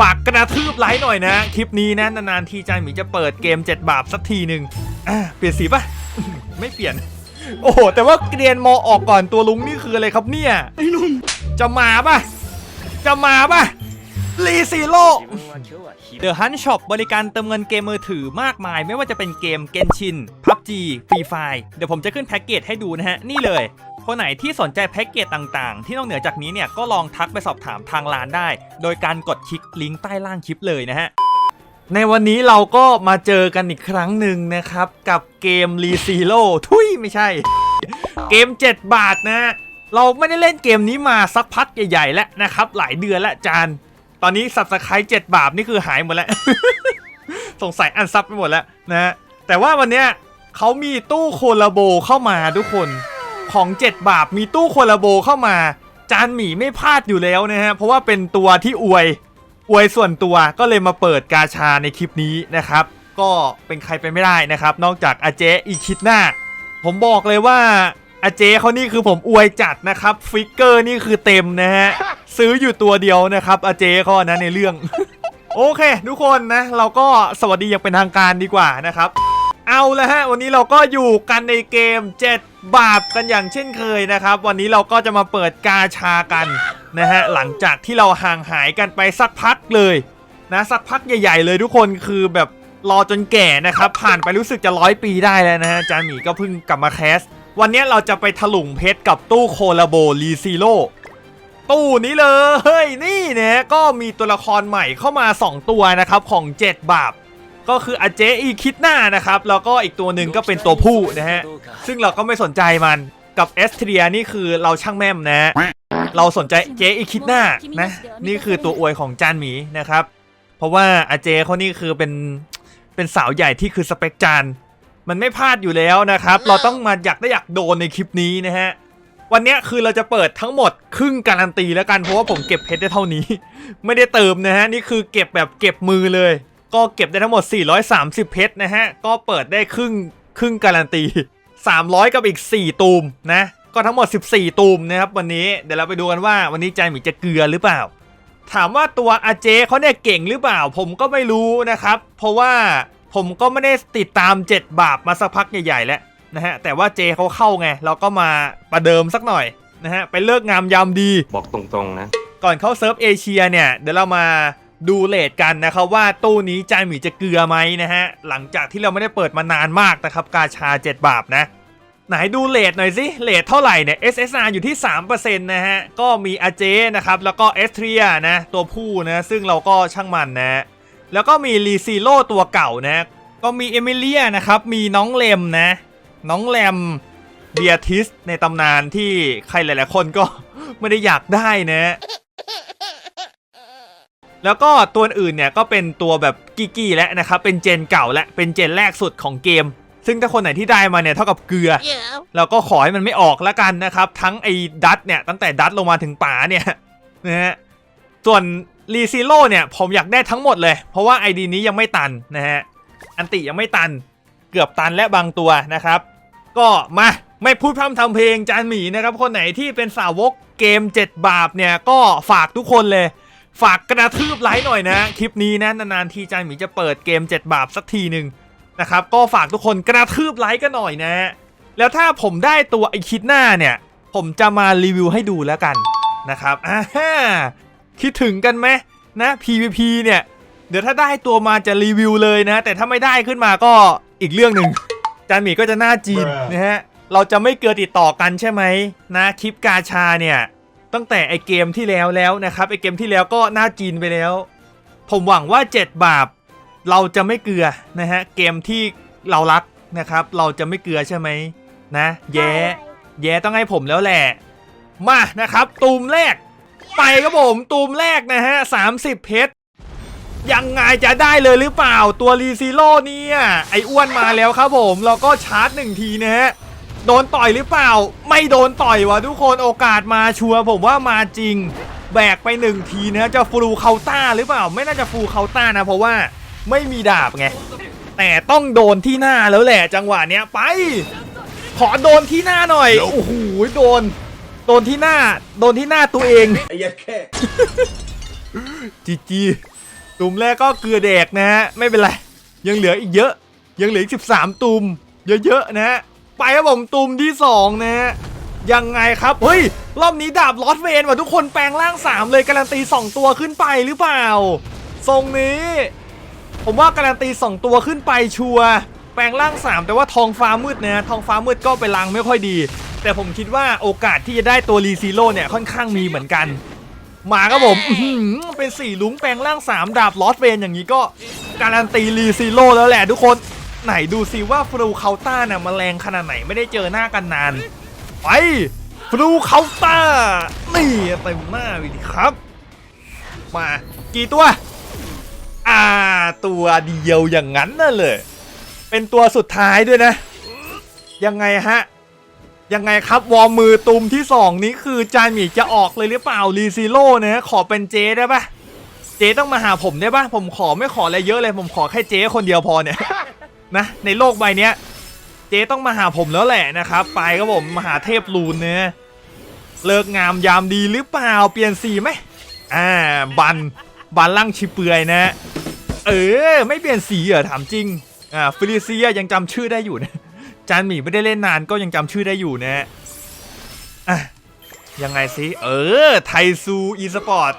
ฝากกระทืบไลค์หน่อยนะ คลิปนี้นะนานๆทีใจหมีจะเปิดเกม 7 บาปสักทีหนึ่งอะเปลี่ยนสีปะไม่เปลี่ยน โอ้โห แต่ว่าเกรียนมอออกก่อนตัวลุงนี่คืออะไรครับเนี่ยไอ้นุ่มจะมาปะจะมาปะรีซีโร่เดอะฮันช็อปบริการเติมเงินเกมมือถือมากมาย ไม่ว่าจะเป็นเกมเกนชิน PUBG Free Fire เดี๋ยวผมจะขึ้นแพ็กเกจให้ดูนะฮะ นี่เลย คนไหนที่สนใจแพ็กเกจต่างๆ ที่นอกเหนือจากนี้เนี่ยก็ลองทักไปสอบถามทางร้านได้ โดยการกดคลิกลิงก์ใต้ล่างคลิปเลยนะฮะในวันนี้เราก็มาเจอกันอีกครั้งหนึ่งนะครับ กับเกม r e z e r o ทุยไม่ใช่ เกม 7 บาทนะ เราไม่ได้เล่นเกมนี้มาสักพักใหญ่ ๆ แล้วนะครับ หลายเดือนแล้วจาน ตอนนี้สับสไครต์7บาทนี่คือหายหมดแล้ว สงสัยอันซับไปหมดแล้วนะฮะแต่ว่าวันเนี้ยเขามีตู้โคลาโบเข้ามาทุกคน ของ 7 บาทมีตู้โคลาโบเข้ามา จานหมีไม่พลาดอยู่แล้วนะฮะ เพราะว่าเป็นตัวที่อวย อวยส่วนตัวก็เลยมาเปิดกาชาในคลิปนี้นะครับ ก็เป็นใครไปไม่ได้นะครับ นอกจากอาเจอีคิดหน้า ผมบอกเลยว่าอาเจเขานี่คือผมอวยจัดนะครับ ฟิกเกอร์นี่คือเต็มนะฮะ ซื้ออยู่ตัวเดียวนะครับอาเจเขานะในเรื่อง โอเค ทุกคนนะ เราก็สวัสดีอย่างเป็นทางการดีกว่านะครับ เอาละฮะ วันนี้เราก็อยู่กันในเกม 7 บาปกันอย่างเช่นเคยนะครับ วันนี้เราก็จะมาเปิดกาชากันนะฮะหลังจากที่เราห่างหายกันไปสักพักเลยนะสักพักใหญ่ ๆ เลยทุกคนคือแบบรอจนแก่นะครับ ผ่านไปรู้สึกจะร้อยปีได้แล้วนะฮะจานหมีก็เพิ่งกลับมาแคส วันนี้เราจะไปถลุงเพชรกับตู้โคลาโบรีซีโร่ตู้นี้เลยนี่เนะก็มีตัวละครใหม่เข้ามา 2 ตัวนะครับของ 7 บาป ก็คืออาเจอีคิดหน้านะครับ แล้วก็อีกตัวหนึ่งก็เป็นตัวผู้นะฮะ ซึ่งเราก็ไม่สนใจมันกับเอสเทรียนี่คือเราช่างแม่มนะ เราสนใจเจอีคิดหน้านะ นี่คือตัวอวยของจานหมีนะครับ เพราะว่าอาเจเขานี่คือเป็นเป็นสาวใหญ่ที่คือสเปคจานมันไม่พลาดอยู่แล้วนะครับ เราต้องมาอยากได้อยากโดนในคลิปนี้นะฮะวันเนี้ยคือเราจะเปิดทั้งหมดครึ่งการันตีแล้วกันเพราะว่าผมเก็บเพชรได้เท่านี้ ไม่ได้เติมนะฮะนี่คือเก็บแบบเก็บมือเลย ก็เก็บได้ทั้งหมด 430 เพชรนะฮะ ก็เปิดได้ครึ่งครึ่งการันตี 300 กับอีก 4 ตูมนะ ก็ทั้งหมด 14 ตูมนะครับวันนี้ เดี๋ยวเราไปดูกันว่าวันนี้ใจหมีจะเกลือหรือเปล่า ถามว่าตัวอาเจเขาเนี่ยเก่งหรือเปล่า ผมก็ไม่รู้นะครับ เพราะว่าผมก็ไม่ได้ติดตาม 7 บาปมาสักพักใหญ่ๆแล้วนะฮะ แต่ว่าเจเขาเข้าไง เราก็มาประเดิมสักหน่อยนะฮะ ไปเลิกงามยามดี บอกตรงๆนะ ก่อนเข้าเซิร์ฟเอเชียเนี่ย เดี๋ยวเรามา ดูเลทกันนะครับว่าตู้นี้จานหมีจะเกลือไหมนะฮะ หลังจากที่เราไม่ได้เปิดมานานมากนะครับ กาชา 7 บาปนะ ไหนดูเลทหน่อยสิเลทเท่าไหร่เนี่ย SSR อยู่ที่ 3%นะฮะ ก็มีอาเจนะครับ แล้วก็เอสเทรียนะ ตัวผู้นะ ซึ่งเราก็ช่างมันนะ แล้วก็มีรีซีโร่ตัวเก่านะ ก็มีเอมิเลียนะครับ มีน้องเลมนะ น้องแรมเบียทิสในตำนานที่ใครหลาย ๆ คนก็ไม่ได้อยากได้นะ แล้วก็ตัวอื่นเนี่ยก็เป็นตัวแบบกี้กี้แล้วนะครับเป็นเจนเก่าและเป็นเจนแรกสุดของเกม ซึ่งถ้าคนไหนที่ได้มาเนี่ยเท่ากับเกลือ เราก็ขอให้มันไม่ออกแล้วกันนะครับ ทั้งไอ้ดัตเนี่ยตั้งแต่ดัตลงมาถึงป่าเนี่ยนะฮะส่วนรีซิโร่เนี่ยผมอยากได้ทั้งหมดเลย เพราะว่าไอดีนี้ยังไม่ตันนะฮะอันติยังไม่ตันเกือบตันและบางตัวนะครับ ก็มาไม่พูดพร่ำทำเพลงจานหมีนะครับ คนไหนที่เป็นสาวกเกม 7 บาปเนี่ยก็ฝากทุกคนเลย ฝากกระทืบไลค์หน่อยนะ คลิปนี้นะนานๆทีจานหมีจะเปิดเกม 7 บาปสักทีหนึ่งนะครับก็ฝากทุกคนกระทืบไลค์กันหน่อยนะ แล้วถ้าผมได้ตัวไอคิดหน้าเนี่ย ผมจะมารีวิวให้ดูแล้วกันนะครับอ่าฮคิดถึงกันไหมนะ PVP เนี่ย เดี๋ยวถ้าได้ตัวมาจะรีวิวเลยนะ แต่ถ้าไม่ได้ขึ้นมาก็อีกเรื่องหนึ่งจานหมีก็จะหน้าจีนนะฮะเราจะไม่เกินติดต่อกันใช่ไหมนะคลิปกาชาเนี่ย ตั้งแต่ไอเกมที่แล้วแล้วนะครับไอเกมที่แล้วก็หน้าจีนไปแล้ว ผมหวังว่า 7 บาปเราจะไม่เกลือนะฮะเกมที่เรารักนะครับ เราจะไม่เกลือใช่ไหมนะ แย้แย้ต้องให้ผมแล้วแหละ มานะครับ ตูมแรก ไปครับผม ตูมแรกนะฮะ30เพชรยังไงจะได้เลยหรือเปล่าตัวรีซิโร่เนี่ย ไออ้วนมาแล้วครับผม เราก็ชาร์จหนึ่งทีนะฮะ โดนต่อยหรือเปล่า ไม่โดนต่อยวะทุกคนโอกาสมาชัวร์ผมว่ามาจริง แบกไปหนึ่งทีนะจะฟูลเคาน์ต้าหรือเปล่า ไม่น่าจะฟูลเคาน์ต้านะ เพราะว่าไม่มีดาบไง แต่ต้องโดนที่หน้าแล้วแหละ จังหวะเนี้ยไป ขอโดนที่หน้าหน่อยโอ้โหโดน โดนที่หน้า โดนที่หน้าตัวเองไอ้ยัดแค่จีจีตุ่มแรกก็เกลือแดกนะฮะไม่เป็นไรยังเหลืออีกเยอะ ยังเหลืออีก 13 ตุ่มเยอะๆนะฮะ ไปครับผมตุ่มที่2นะฮะยังไงครับ เฮ้ย รอบนี้ดาบลอสเวนว่ะทุกคนแปลงร่าง 3 เลยการันตี 2 ตัวขึ้นไปหรือเปล่า ทรงนี้ ผมว่าการันตี 2 ตัวขึ้นไปชัวร์แปลงร่าง 3 แต่ว่าทองฟ้ามืดนะทองฟ้ามืดก็เป็นลางไม่ค่อยดี แต่ผมคิดว่าโอกาสที่จะได้ตัวรีซีโร่เนี่ยค่อนข้างมีเหมือนกัน มาครับผมเป็นสี่ลุงแปลงร่าง 3 ดาบลอสเวนอย่างนี้ก็การันตีรีซีโร่แล้วแหละทุกคน ไหนดูซิว่าฟลูเคาต้าน่ะมาแรงขนาดไหนไม่ได้เจอหน้ากันนาน ไปฟลูเคาต้านี่เต็มหน้าไปดิครับ มากี่ตัว อ่า ตัวเดียวอย่างนั้นน่ะเลย เป็นตัวสุดท้ายด้วยนะ ยังไงฮะ ยังไงครับ วอมือตุมที่2นี้คือจานหมีจะออกเลยหรือเปล่ารีซิโร่เนะขอเป็นเจได้ปะเจต้องมาหาผมได้ปะผมขอไม่ขออะไรเยอะเลย ผมขอแค่เจคนเดียวพอเนี่ย นะในโลกใบนี้เจต้องมาหาผมแล้วแหละนะครับ ไปครับผมมหาเทพลูนเนี่ยเลิกงามยามดีหรือเปล่าเปลี่ยนสีไหมอ่าบันบันล่างชิเปือยนะ เออ ไม่เปลี่ยนสีเหรอถามจริงอ่าฟิลิเซียยังจำชื่อได้อยู่นะจานหมีไม่ได้เล่นนานก็ยังจำชื่อได้อยู่นะอะยังไงสิเออไทซูอีสปอร์ต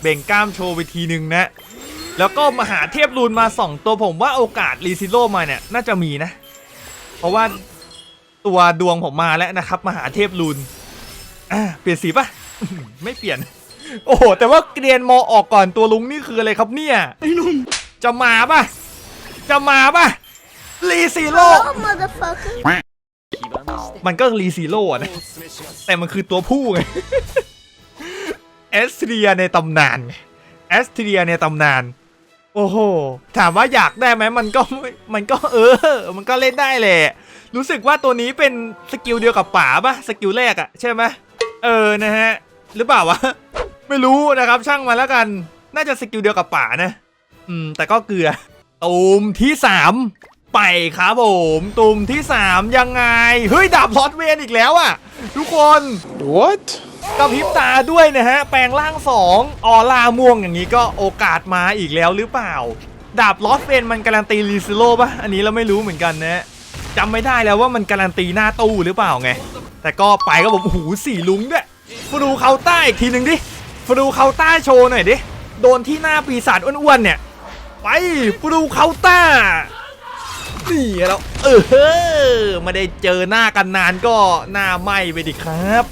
เบ่งกล้ามโชว์ไปทีหนึ่งนะ แล้วก็มาหาเทพรูนมา2ตัวผมว่าโอกาสรีซิโร่มาเนี่ยน่าจะมีนะ เพราะว่าตัวดวงผมมาแล้วนะครับมาหาเทพรูนอะเปลี่ยนสีปะไม่เปลี่ยน โอ้โห แต่ว่าเกรียนมอออกก่อนตัวลุงนี่คืออะไรครับเนี่ยไอ้นุ่มจะมาปะจะมาปะรีซีโร่ Hello, motherfucker. มันก็รีซีโร่อะนะ แต่มันคือตัวผู้ไงเอสเทียในตำนานไงเอสเทียในตำนาน โอ้โห ถามว่าอยากได้ไหมมันก็ม่มันก็เออ มันก็เล่นได้แหละ รู้สึกว่าตัวนี้เป็นสกิลเดียวกับป๋าปะสกิลแรกอะใช่ไหมเออนะฮะ หรือเปล่าวะ ไม่รู้นะครับช่างมาแล้วกัน น่าจะสกิลเดียวกับป๋านะ อืม แต่ก็เกลือตูมที่สาม ไปครับผมตูมที่สามยังไง เฮ้ย ดาบลอดเวนอีกแล้วอะทุกคน What? กระพริบตาด้วยนะฮะ แปลงร่างสองออร่าม่วงอย่างนี้ก็โอกาสมาอีกแล้วหรือเปล่า ดาบลอสเวนมันการันตีรีซิโร่ปะอันนี้เราไม่รู้เหมือนกันนะจำไม่ได้แล้วว่ามันการันตีหน้าตู้หรือเปล่าไง แต่ก็ไปก็ผมโอ้โหูสี่ลุงด้วยฟรูเคาน์ต้าอีกทีหนึ่งดิฟรูเคาน์ต้าโชว์หน่อยดิ โดนที่หน้าปีศาจอ้วนๆเนี่ย ไปฟรูเคาน์ต้า นี่แล้วเออไมาได้เจอหน้ากันนานก็หน้าไหมไปดิครับ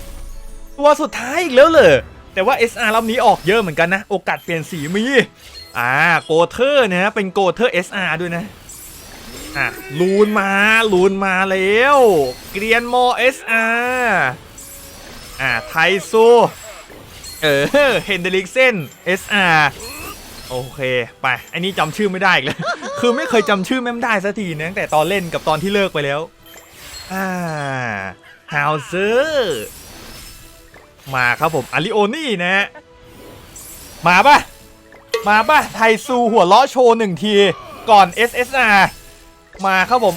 ตัวสุดท้ายอีกแล้วเหรอแต่ว่า SR รอบนี้ออกเยอะเหมือนกันนะ โอกาสเปลี่ยนสีมี อ่าโกเทอร์นะฮะเป็นโกเทอร์ SR ด้วยนะ อะลูนมาลูนมาแล้วเกรียนโม SR อ่าไทซูเออเฮนเดริกเซน SR โอเค ไปไอันนี้จำชื่อไม่ได้อีกแล้ว คือไม่เคยจำชื่อแม่มได้สักทีนะตั้งแต่ตอนเล่นกับตอนที่เลิกไปแล้วอ่าฮาวเซอร์มาครับผมอาริโอนี่นะฮะมาปะมาปะไทซูหัวล้อโชว์หนึ่งที ก่อน SSR มาครับผม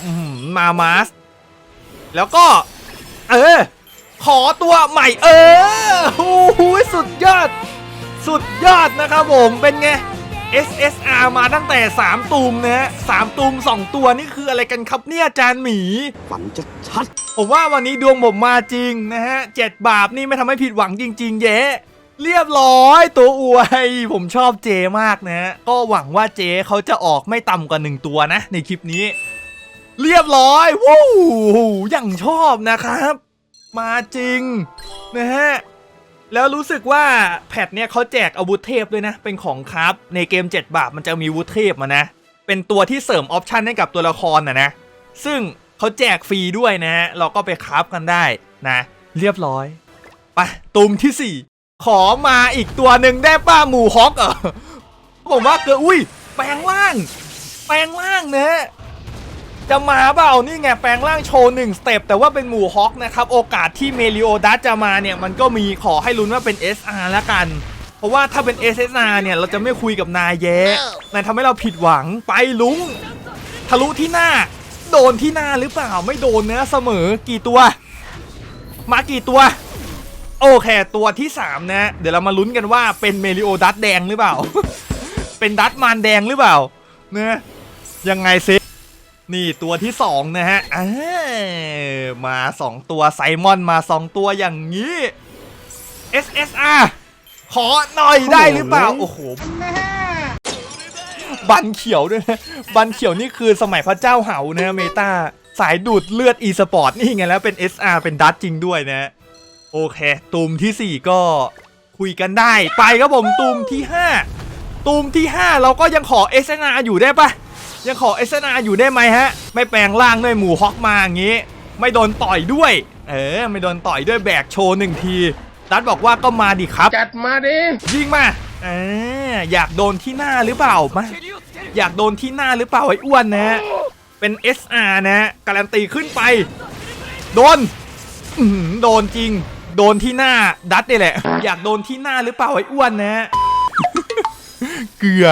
มามาส แล้วก็ เออ ขอตัวใหม่ เออโอ้โหสุดยอด สุดยอดนะครับผมเป็นไง SSR มาตั้งแต่ 3 ตูมนะฮะสามตูม 2 ตัวนี่คืออะไรกันครับเนี่ยจานหมี ฝันจะชัดผมว่าวันนี้ดวงผมมาจริงนะฮะเจ็ดบาปนี่ไม่ทำให้ผิดหวังจริง ๆ เย้เรียบร้อยตัวอวยผมชอบเจมากนะฮะก็หวังว่าเจเขาจะออกไม่ต่ำกว่าหนึ่งตัวนะ ในคลิปนี้ เรียบร้อยว้าวอย่างชอบนะครับ มาจริงนะฮะ แล้วรู้สึกว่าแพทเนี่ยเขาแจกอาวุธเทพด้วยนะ เป็นของครับในเกม 7 บาทมันจะมีวุธเทพมานะ เป็นตัวที่เสริมออปชันให้กับตัวละครนะนะ ซึ่งเขาแจกฟรีด้วยนะ เราก็ไปคราฟกันได้นะ เรียบร้อยไปตุ่มที่ 4 ขอมาอีกตัวหนึ่งได้ป้าหมูฮอกเหรอผมว่าเกิดอุ้ย แปลงร่าง แปลงร่างนะ จะมาเปล่านี่ไงแปลงร่างโชว์หนึ่งสเต็ปแต่ว่าเป็นหมู่ฮอกนะครับโอกาสที่เมลิโอดัสจะมาเนี่ยมันก็มีขอให้ลุ้นว่าเป็น SR แล้วกัน เพราะว่าถ้าเป็น SSR เนี่ยเราจะไม่คุยกับนายแย้นายทำให้เราผิดหวังไปลุง ทะลุที่หน้า โดนที่หน้าหรือเปล่าไม่โดนนะเสมอกี่ตัว มากี่ตัว โอเคตัวที่ 3 นะ เดี๋ยวเรามาลุ้นกันว่าเป็นเมลิโอดัสแดงหรือเปล่า เป็นดัตมานแดงหรือเปล่านะยังไงเซ นี่ตัวที่สองนะฮะอ่ามาสองตัวไซมอนมาสองตัวอย่างนี้ SSR ขอหน่อยได้หรือเปล่า โอ้โหบันเขียวด้วยนะบันเขียวนี่คือสมัยพระเจ้าเหานะเมตาสายดูดเลือด e สปอร์ตนี่ไงแล้วเป็น SR เป็นดัตจริงด้วยนะ โอเคตูมทีสี่ 4 ก็คุยกันได้ ไปครับผมตูมที่ 5ตูมที่ 5 เราก็ยังขอ SNR อยู่ได้ปะ ยังขอ SNR อยู่ได้ไหมฮะ ไม่แปลงร่างด้วยหมูฮอกมาอย่างงี้ ไม่โดนต่อยด้วย เออ ไม่โดนต่อยด้วยแบกโชว์หนึ่งทีดัตบอกว่าก็มาดิครับ จัดมาดิ ยิงมาอ่าอยากโดนที่หน้าหรือเปล่ามาอยากโดนที่หน้าหรือเปล่าไอ้อ้วนนะฮะเป็น SR นะฮะการันตีขึ้นไป โดนอื้อหือโดนจริง โดนที่หน้าดัดนี่แหละ อยากโดนที่หน้าหรือเปล่าไอ้อ้วนนะฮะเกลือ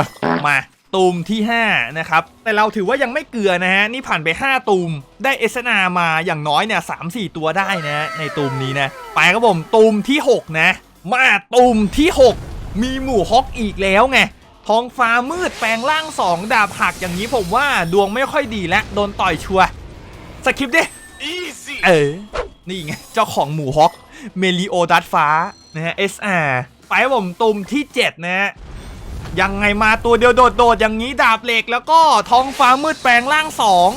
มา ตูมที่ 5 นะครับ แต่เราถือว่ายังไม่เกลือนะฮะ นี่ผ่านไป 5 ตูม ได้เอสนามาอย่างน้อยเนี่ยสามสี่ตัวได้นะในตูมนี้นะ ไปครับผมตูมที่ 6 นะ มาตูมที่ 6 มีหมู่ฮอกอีกแล้วไงท้องฟ้ามืดแปลงร่าง 2 ดาบหักอย่างนี้ผมว่าดวงไม่ค่อยดีแล้วโดนต่อยชัวร์สคริปต์ดิเออ นี่ไง เจ้าของหมูฮอก เมลิโอดัตฟ้านะฮะ SR ไปครับผมตุ่มที่ 7 นะฮะ ยังไงมาตัวเดียวโดดๆอย่างนี้ดาบเหล็กแล้วก็ท้องฟ้ามืดแปลงร่าง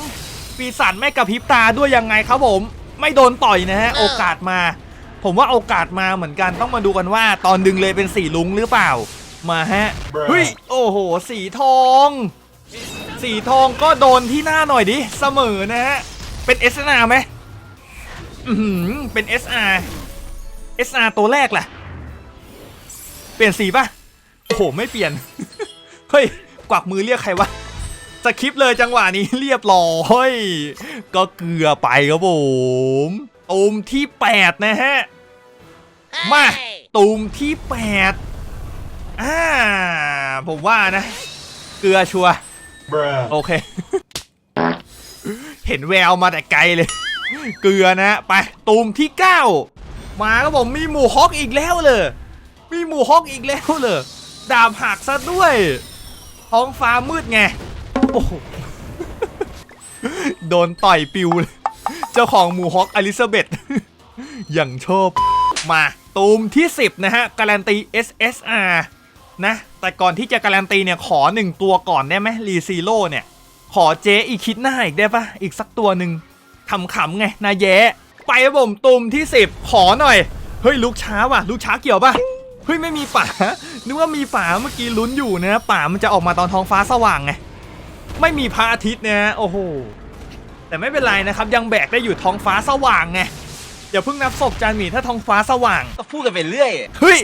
2ปีศาจไม่กระพริบตาด้วยยังไงครับผม ไม่โดนต่อยนะฮะโอกาสมา ผมว่าโอกาสมาเหมือนกันต้องมาดูกันว่า ตอนดึงเลยเป็นสีลุงหรือเปล่า มาฮะเฮ้ยโอ้โห สีทอง สีทองก็โดนที่หน้าหน่อยดิเสมอนะฮะเป็นเอสนาไหมอือหือเป็น SR SR ตัวแรกล่ะเปลี่ยนสีป่ะ โอ้โหไม่เปลี่ยน เฮ้ย กวักมือเรียกใครวะสคริปต์เลยจังหวะนี้เรียบร้อยก็เกลือไปครับผมตูมที่ 8 นะฮะ มาตูมที่ 8 อ่า ผมว่านะ เกลือชัวร์โอเค เห็นแววมาแต่ไกลเลย เกลือนะไปตูมที่ 9 มาครับผมมีหมูฮอกอีกแล้วเลยมีหมูฮอกอีกแล้วเลย ดาบหักซะด้วย ท้องฟ้ามืดไง โอ้โห โดนต่อยปิวเลย เจ้าของหมูฮอกอลิซาเบธอย่างชอบ มาตูมที่ 10 นะฮะ การันตี SSR นะ แต่ก่อนที่จะการันตีเนี่ย ขอ 1 ตัวก่อนได้ไหมรีซีโร่เนี่ย ขอเจอีคิดหน้าอีกได้ปะอีกสักตัวหนึ่งขำๆไงนาแย้ ไปบผมตุ่มที่ 10 ขอหน่อย เฮ้ย ลูกช้าว่ะ ลูกช้าเกี่ยวปะเฮ้ย ไม่มีฝา นึกว่ามีฝาเมื่อกี้ลุ้นอยู่นะป่ามันจะออกมาตอนท้องฟ้าสว่างไงไม่มีพระอาทิตย์นะโอ้โหแต่ไม่เป็นไรนะครับ ยังแบกได้อยู่ท้องฟ้าสว่างไงอย่าเพิ่งนับศพจานหมีถ้าท้องฟ้าสว่างก็พูดกันไปเรื่อยเฮ้ย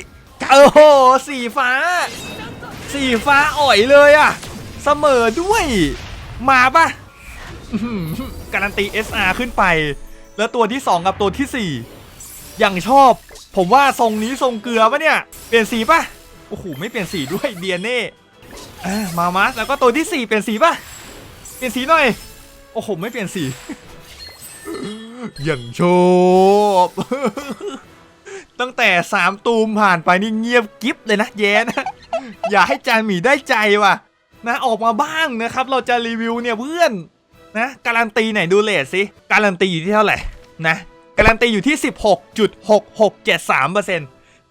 โอ้โหสีฟ้า สีฟ้าอ่อยเลยอะเสมอด้วย มาปะอื้อหือการันตี SR ขึ้นไป แล้วตัวที่ 2 กับตัวทีสี่ 4 อย่างชอบ ผมว่าทรงนี้ทรงเกลือปะเนี่ย เปลี่ยนสีปะโอ้โหไม่เปลี่ยนสีด้วยเดียเน่อ่ามามาแล้วก็ตัวที่ 4 เปลี่ยนสีป่ะ เปลี่ยนสีหน่อย โอ้โหไม่เปลี่ยนสีอย่างชบตั้งแต่สามตูมผ่านไปนี่เงียบกิ๊บเลยนะแย้นะอย่าให้จานหมีได้ใจว่ะ นะออกมาบ้างนะครับ เราจะรีวิวเนี่ยเพื่อนนะการันตีไหนดูเลทสิการันตีอยู่ที่เท่าไหร่นะการันตีอยู่ที่ 16.6673%นต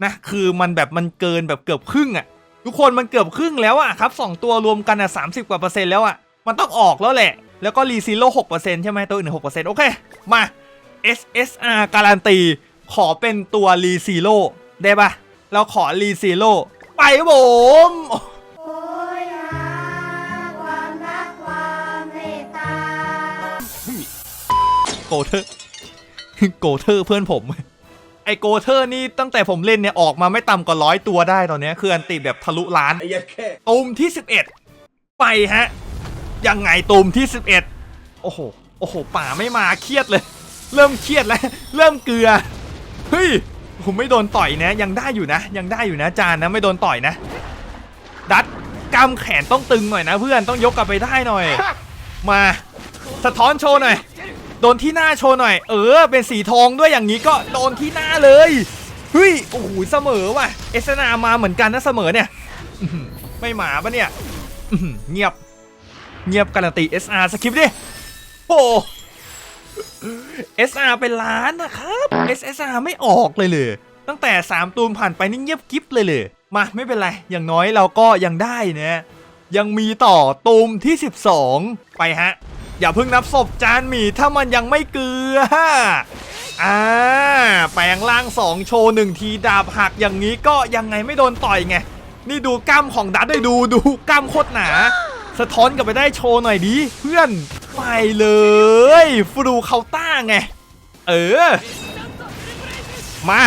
นะคือมันแบบมันเกินแบบเกือบครึ่งอะ่ะทุกคนมันเกือบครึ่งแล้วอะ่ะครับสองตัวรวมกันอะ่ะ30กว่าเปอร์เซ็นต์แล้วอะ่ะมันต้องออกแล้วแหละ แล้วก็รีซีโร่6%ใช่ไหมตัวอื่น6%โอเคมา SSR การันตี ขอเป็นตัวรีซีโร่ได้ปะเราขอรีซีโร่ไปผมโกเมตตาโกเทอร์โกเทอร์เพื่อนผม ไอโกเทอร์นี่ตั้งแต่ผมเล่นเนี่ยออกมาไม่ต่ำกว่าร้อยตัวได้ตอนเนี้ยคืออันติแบบทะลุล้านไอ้ยัดแค่ตูมที่ 11 ไปฮะ ยังไงตูมที่ 11 โอ้โห โอ้โห ป่าไม่มาเครียดเลย เริ่มเครียดแล้ว เริ่มเกลือ เฮ้ย ผมไม่โดนต่อยนะ ยังได้อยู่นะ ยังได้อยู่นะจานนะไม่โดนต่อยนะ ดัดกำแขนต้องตึงหน่อยนะเพื่อนต้องยกกลับไปได้หน่อย มา สะท้อนโชว์หน่อย โดนที่หน้าโชว์หน่อย เออ เป็นสีทองด้วยอย่างนี้ก็โดนที่หน้าเลยเฮ้ยโอ้โหเสมอว่ะ เอสนามาเหมือนกันนะเสมอเนี่ยไม่หมาปะเนี่ยเงียบ เงียบการันตี SR สคริปต์ดิโอ้ SR เป็นล้านนะครับ SSR ไม่ออกเลยเลยตั้งแต่ 3 ตูมผ่านไปนี่เงียบกิ๊บเลยเลยมาไม่เป็นไร อย่างน้อยเราก็ยังได้นะ ยังมีต่อตูมที่ 12 ไปฮะ อย่าเพิ่งนับศพจานหมี่ถ้ามันยังไม่เกลืออ่าแปลงร่าง2โชว์1ทีดาบหักอย่างนี้ก็ยังไงไม่โดนต่อยไง นี่ดูกล้ามของดัดได้ดูดูกล้ามโคตรหนา สะท้อนกลับไปได้โชว์หน่อยดิเพื่อนไปเลยฟรูเคาต้าไง เออ มา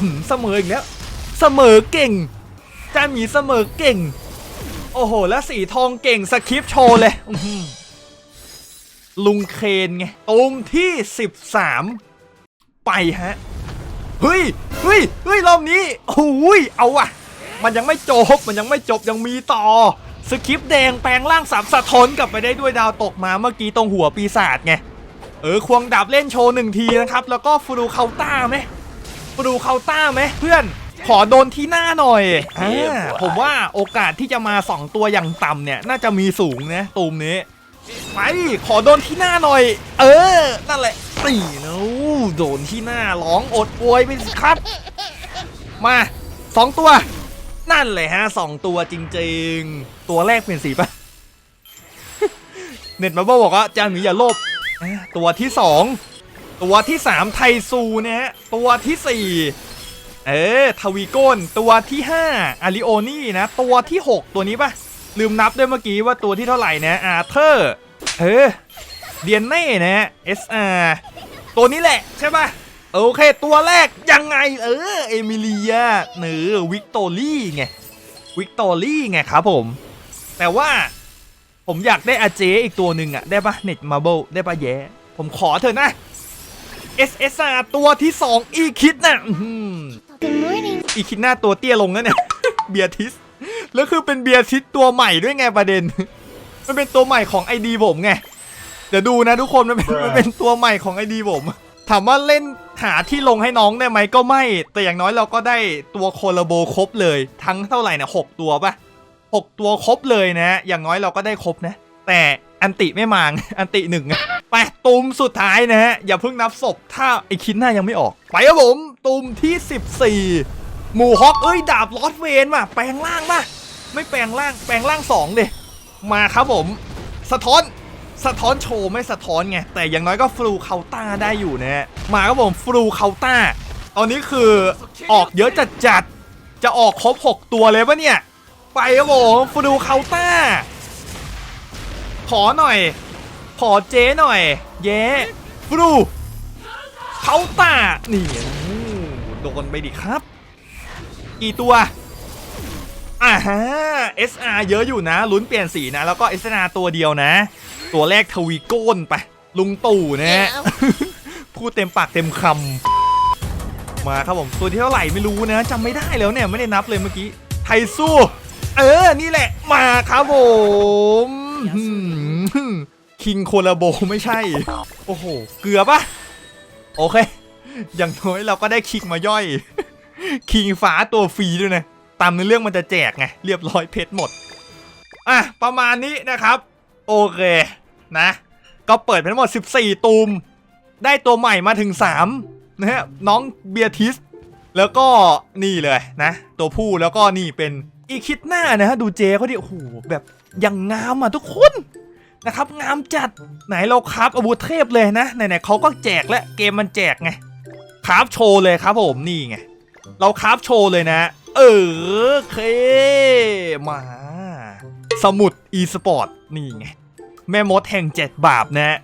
หือเสมออีกแล้วเสมอเก่งจานหมีเสมอเก่ง โอ้โห แล้วสีทองเก่งสคริปโชว์เลย ลุงเคนไงตูมที่ 13 ไปฮะ เฮ้ยเฮ้ยเฮ้ยรอบนี้โอ้ยเอาอะมันยังไม่จบ มันยังไม่จบยังมีต่อ สคริปต์แดงแปลงร่างสามสะท้อนกลับไปได้ด้วยดาวตกมาเมื่อกี้ตรงหัวปีศาจไง เออ ควงดาบเล่นโชว์หนึ่งทีนะครับ แล้วก็ฟรูเคาต้าไหมฟรูเคาต้าไหมเพื่อนขอโดนที่หน้าหน่อยอ่าผมว่าโอกาสที่จะมา2ตัวอย่างต่ำเนี่ย น่าจะมีสูงนะตูมนี้ ไปขอโดนที่หน้าหน่อย เออ นั่นแหละตีนะอู้โดนที่หน้าร้องอดอวยไปสิครับ มาสองตัว นั่นเลยฮะสองตัวจริงๆ ตัวแรกเป็นสีปะเน็ตมาบอกว่าจางหมีอย่าโลภตัวที่สองตัวที่สามไทซูนะฮะตัวที่สี่เออทวีโกนตัวที่ห้าอาริโอนี่นะ ตัวที่หกตัวนี้ปะ ลืมนับด้วยเมื่อกี้ว่าตัวที่เท่าไหร่นะอาเธอร์เออเดียนเน่นะฮะ SR ตัวนี้แหละใช่ปะโอเค ตัวแรกยังไง เออ เอมิเลียเนือวิกตอรี่ไงวิกตอรี่ไงครับผม แต่ว่าผมอยากได้อาเจอีกตัวหนึ่งอะได้ปะเน็ตมาเบลได้ปะแย่ผมขอเถอะนะ SSR ตัวที่ 2 อีคิดนะอื้อหือ Good morning อีคิดหน้าตัวเตี้ยลงนะเนี่ยเบียร์ทิส แล้วคือเป็นเบียร์ทิสตัวใหม่ด้วยไงประเด็น มันเป็นตัวใหม่ของไอดีผมไง เดี๋ยวดูนะทุกคนมันเป็นมันเป็นตัวใหม่ของไอดีผม ถามว่าเล่นหาที่ลงให้น้องได้ไหมก็ไม่ แต่อย่างน้อยเราก็ได้ตัวโคลาโบครบเลย ทั้งเท่าไหร่นะหกตัวปะหกตัวครบเลยนะ อย่างน้อยเราก็ได้ครบนะ แต่อันติไม่มาง อันติหนึ่งอะไปตูมสุดท้ายนะฮะ อย่าเพิ่งนับศพ ถ้าไอคิดหน้ายังไม่ออก ไปครับผมตูมที่ 14 หมูฮอกเอ้ย ดาบลอดเวนว่ะแปลงร่างป่ะ ไม่แปลงร่างแปลงร่างสองเดมาครับผม สะท้อนสะท้อนโชว์ไม่สะท้อนไงแต่อย่างน้อยก็ฟลูเคาต้าได้อยู่นะฮะมาครับผมฟลูเคาต้าตอนนี้คือออกเยอะจัดจัดจะออกครบ 6 ตัวเลยปะเนี่ย ไปครับผมฟลูเคาต้าขอหน่อย ขอเจ๊หน่อย เย้ฟลูเคาต้านี่โดนไปดิครับ กี่ตัว อ่าฮะ SR เยอะอยู่นะ ลุ้นเปลี่ยนสีนะ แล้วก็ SR ตัวเดียวนะ ตัวแรกทวีโก้นไป ลุงตู่นะฮะ พูดเต็มปากเต็มคำมาครับผม ตัวที่เท่าไหร่ไม่รู้นะจำไม่ได้แล้วเนี่ย ไม่ได้นับเลยเมื่อกี้ ไทสู้ เออ นี่แหละ มาครับผมคิงโคลาโบไม่ใช่ โอ้โห เกลือปะโอเค อย่างน้อยเราก็ได้คิงมาย่อย คิงฟ้าตัวฟรีด้วยนะ ตามในเรื่องมันจะแจกไงเรียบร้อยเพชรหมดอะประมาณนี้นะครับ โอเคนะ ก็เปิดไปทั้งหมด 14 ตูม ได้ตัวใหม่มาถึง 3 นะฮะน้องเบียทิส แล้วก็นี่เลยนะ ตัวผู้แล้วก็นี่เป็นอีคิดหน้านะฮะดูเจเขาดิโอ้โหแบบยังงามอะทุกคนนะครับงามจัดไหนเราคราฟอาวุธเทพเลยนะไหนๆเขาก็แจกแล้วเกมมันแจกไงคราฟโชว์เลยครับผมนี่ไงเราคราฟโชว์เลยนะ เออเค มา สมุด e-sport นี่ไง แม่มดแห่ง 7 บาปนะ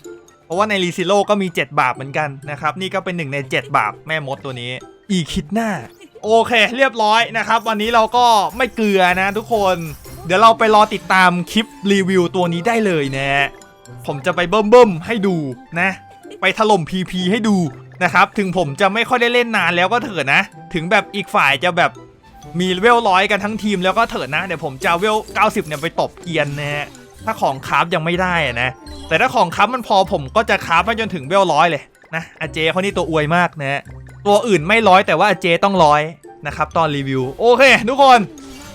เพราะว่าในรีซิโลก็มี 7 บาปเหมือนกันนะครับ นี่ก็เป็นหนึ่งใน 7 บาปแม่มดตัวนี้ อีคิดหน้า โอเค เรียบร้อยนะครับ วันนี้เราก็ไม่เกลือนะทุกคน เดี๋ยวเราไปรอติดตามคลิปรีวิวตัวนี้ได้เลยนะ ผมจะไปเบิ่มเบิ่มให้ดูนะ ไปถล่ม PP ให้ดูนะครับ ถึงผมจะไม่ค่อยได้เล่นนานแล้วก็เถอะนะ ถึงแบบอีกฝ่ายจะแบบ มีเวลร้อยกันทั้งทีมแล้วก็เถอะนะ เดี๋ยวผมจะเอาเวล 90 เนี่ยไปตบเกียนนะฮะถ้าของคราฟยังไม่ได้นะ แต่ถ้าของคราฟมันพอผมก็จะคราฟไปจนถึงเวลร้อยเลยนะอาเจเขานี่ตัวอวยมากนะฮะตัวอื่นไม่ร้อยแต่ว่าอาเจต้องร้อยนะครับตอนรีวิวโอเค ทุกคน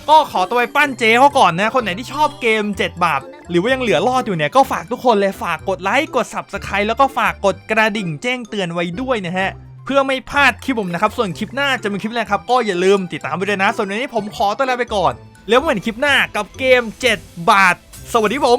ก็ขอตัวไปปั้นเจเขาก่อนนะ คนไหนที่ชอบเกม 7 บาท หรือว่ายังเหลือรอดอยู่เนี่ย ก็ฝากทุกคนเลยฝากกดไลค์ กด Subscribe แล้วก็ฝากกดกระดิ่งแจ้งเตือนไว้ด้วยนะฮะ เพื่อไม่พลาดคลิปผมนะครับ ส่วนคลิปหน้าจะเป็นคลิปอะไรครับ ก็อย่าลืมติดตามไปด้วยนะ ส่วนวันนี้ผมขอตัวลาไปก่อน แล้วเจอกันใหม่ในคลิปหน้ากับเกม 7 บาท สวัสดีผม